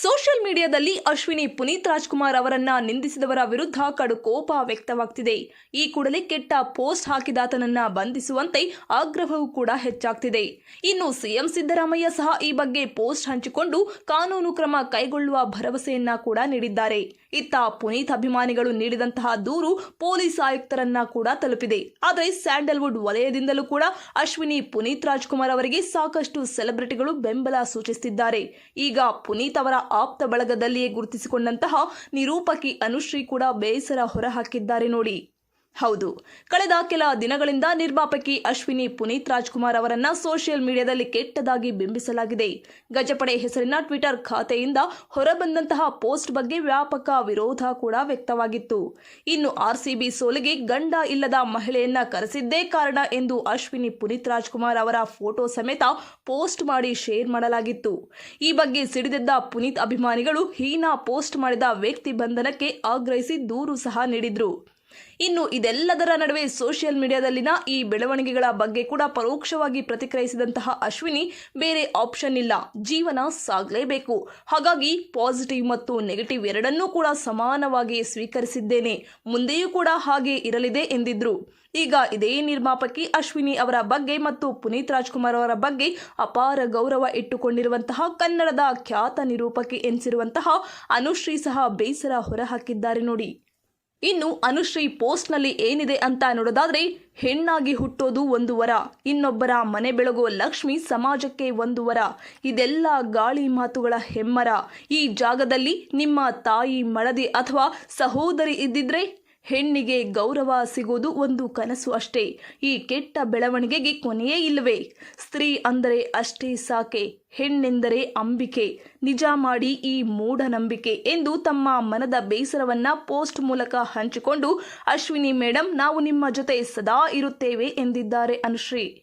Social ಮೀಡಿಯಾದಲ್ಲಿ ಅಶ್ವಿನಿ ಪುನೀತ್ ರಾಜ್ಕುಮಾರ್ ಅವರನ್ನ ನಿಂದಿಸಿದವರ ವಿರುದ್ಧ ಕಡು ಕೋಪ ವ್ಯಕ್ತವಾಗ್ತಿದೆ. ಈ ಕೂಡಲೇ ಕೆಟ್ಟ ಪೋಸ್ಟ್ ಹಾಕಿದಾತನನ್ನ ಬಂಧಿಸುವಂತೆ ಆಗ್ರಹವೂ ಕೂಡ ಹೆಚ್ಚಾಗ್ತಿದೆ. ಇನ್ನು ಸಿಎಂ ಸಿದ್ದರಾಮಯ್ಯ ಸಹ ಈ ಬಗ್ಗೆ ಪೋಸ್ಟ್ ಹಂಚಿಕೊಂಡು ಕಾನೂನು ಕ್ರಮ ಕೈಗೊಳ್ಳುವ ಭರವಸೆಯನ್ನ ಕೂಡ ನೀಡಿದ್ದಾರೆ. ಇತ್ತ ಪುನೀತ್ ಅಭಿಮಾನಿಗಳು ನೀಡಿದಂತಹ ದೂರು ಪೊಲೀಸ್ ಆಯುಕ್ತರನ್ನ ಕೂಡ ತಲುಪಿದೆ. ಆದರೆ ಸ್ಯಾಂಡಲ್ವುಡ್ ವಲಯದಿಂದಲೂ ಕೂಡ ಅಶ್ವಿನಿ ಪುನೀತ್ ರಾಜ್ಕುಮಾರ್ ಅವರಿಗೆ ಸಾಕಷ್ಟು ಸೆಲೆಬ್ರಿಟಿಗಳು ಬೆಂಬಲ ಸೂಚಿಸುತ್ತಿದ್ದಾರೆ. ಈಗ ಪುನೀತ್ ಅವರ ಆಪ್ತ ಬಳಗದಲ್ಲಿಯೇ ಗುರುತಿಸಿಕೊಂಡಂತಹ ನಿರೂಪಕಿ ಅನುಶ್ರೀ ಕೂಡ ಬೇಸರ ಹೊರಹಾಕಿದ್ದಾರೆ ನೋಡಿ. ಹೌದು. ಕಳೆದ ಕೆಲ ದಿನಗಳಿಂದ ನಿರ್ಮಾಪಕಿ ಅಶ್ವಿನಿ ಪುನೀತ್ ರಾಜ್ಕುಮಾರ್ ಅವರನ್ನ ಸೋಷಿಯಲ್ ಮೀಡಿಯಾದಲ್ಲಿ ಕೆಟ್ಟದಾಗಿ ಬಿಂಬಿಸಲಾಗಿದೆ. ಗಜಪಡೆ ಹೆಸರಿನ ಟ್ವಿಟರ್ ಖಾತೆಯಿಂದ ಹೊರಬಂದಂತಹ ಪೋಸ್ಟ್ ಬಗ್ಗೆ ವ್ಯಾಪಕ ವಿರೋಧ ಕೂಡ ವ್ಯಕ್ತವಾಗಿತ್ತು. ಇನ್ನು ಆರ್ಸಿಬಿ ಸೋಲಿಗೆ ಗಂಡ ಇಲ್ಲದ ಮಹಿಳೆಯನ್ನ ಕರೆಸಿದ್ದೇ ಕಾರಣ ಎಂದು ಅಶ್ವಿನಿ ಪುನೀತ್ ರಾಜ್ಕುಮಾರ್ ಅವರ ಫೋಟೋ ಸಮೇತ ಪೋಸ್ಟ್ ಮಾಡಿ ಶೇರ್ ಮಾಡಲಾಗಿತ್ತು. ಈ ಬಗ್ಗೆ ಸಿಡಿದೆದ್ದ ಪುನೀತ್ ಅಭಿಮಾನಿಗಳು ಹೀನಾ ಪೋಸ್ಟ್ ಮಾಡಿದ ವ್ಯಕ್ತಿ ಬಂಧನಕ್ಕೆ ಆಗ್ರಹಿಸಿ ದೂರು ಸಹ ನೀಡಿದ್ರು. ಇನ್ನು ಇದೆಲ್ಲದರ ನಡುವೆ ಸೋಷಿಯಲ್ ಮೀಡಿಯಾದಲ್ಲಿನ ಈ ಬೆಳವಣಿಗೆಗಳ ಬಗ್ಗೆ ಕೂಡ ಪರೋಕ್ಷವಾಗಿ ಪ್ರತಿಕ್ರಿಯಿಸಿದಂತಹ ಅಶ್ವಿನಿ ಬೇರೆ ಆಪ್ಷನ್ ಇಲ್ಲ. ಜೀವನ ಸಾಗಲೇಬೇಕು. ಹಾಗಾಗಿ ಪಾಸಿಟಿವ್ ಮತ್ತು ನೆಗೆಟಿವ್ ಎರಡನ್ನೂ ಕೂಡ ಸಮಾನವಾಗಿ ಸ್ವೀಕರಿಸಿದ್ದೇನೆ. ಮುಂದೆಯೂ ಕೂಡ ಹಾಗೆ ಇರಲಿದೆ ಎಂದಿದ್ರು. ಈಗ ಇದೇ ನಿರ್ಮಾಪಕಿ ಅಶ್ವಿನಿ ಅವರ ಬಗ್ಗೆ ಮತ್ತು ಪುನೀತ್ ರಾಜ್ಕುಮಾರ್ ಅವರ ಬಗ್ಗೆ ಅಪಾರ ಗೌರವ ಇಟ್ಟುಕೊಂಡಿರುವಂತಹ ಕನ್ನಡದ ಖ್ಯಾತ ನಿರೂಪಕಿ ಎನಿಸಿರುವಂತಹ ಅನುಶ್ರೀ ಸಹ ಬೇಸರ ಹೊರಹಾಕಿದ್ದಾರೆ ನೋಡಿ. ಇನ್ನು ಅನುಶ್ರೀ ಪೋಸ್ಟ್ನಲ್ಲಿ ಏನಿದೆ ಅಂತ ನೋಡೋದಾದ್ರೆ ಹೆಣ್ಣಾಗಿ ಹುಟ್ಟೋದು ಒಂದು ವರ, ಇನ್ನೊಬ್ಬರ ಮನೆ ಬೆಳಗುವ ಲಕ್ಷ್ಮಿ ಸಮಾಜಕ್ಕೆ ಒಂದು ವರ. ಇದೆಲ್ಲ ಗಾಳಿ ಮಾತುಗಳ ಹೆಮ್ಮರ. ಈ ಜಾಗದಲ್ಲಿ ನಿಮ್ಮ ತಾಯಿ ಮಳದಿ ಅಥವಾ ಸಹೋದರಿ ಇದ್ದಿದ್ರೆ ಹೆಣ್ಣಿಗೆ ಗೌರವ ಸಿಗೋದು ಒಂದು ಕನಸು ಅಷ್ಟೇ. ಈ ಕೆಟ್ಟ ಬೆಳವಣಿಗೆಗೆ ಕೊನೆಯೇ ಇಲ್ಲವೇ? ಸ್ತ್ರೀ ಅಂದರೆ ಅಷ್ಟೇ ಸಾಕೆ, ಹೆಣ್ಣೆಂದರೆ ಅಂಬಿಕೆ. ನಿಜ ಮಾಡಿ ಈ ಮೂಢನಂಬಿಕೆ ಎಂದು ತಮ್ಮ ಮನದ ಬೇಸರವನ್ನ ಪೋಸ್ಟ್ ಮೂಲಕ ಹಂಚಿಕೊಂಡು, ಅಶ್ವಿನಿ ಮೇಡಮ್ ನಾವು ನಿಮ್ಮ ಜೊತೆ ಸದಾ ಇರುತ್ತೇವೆ ಎಂದಿದ್ದಾರೆ ಅನುಶ್ರೀ.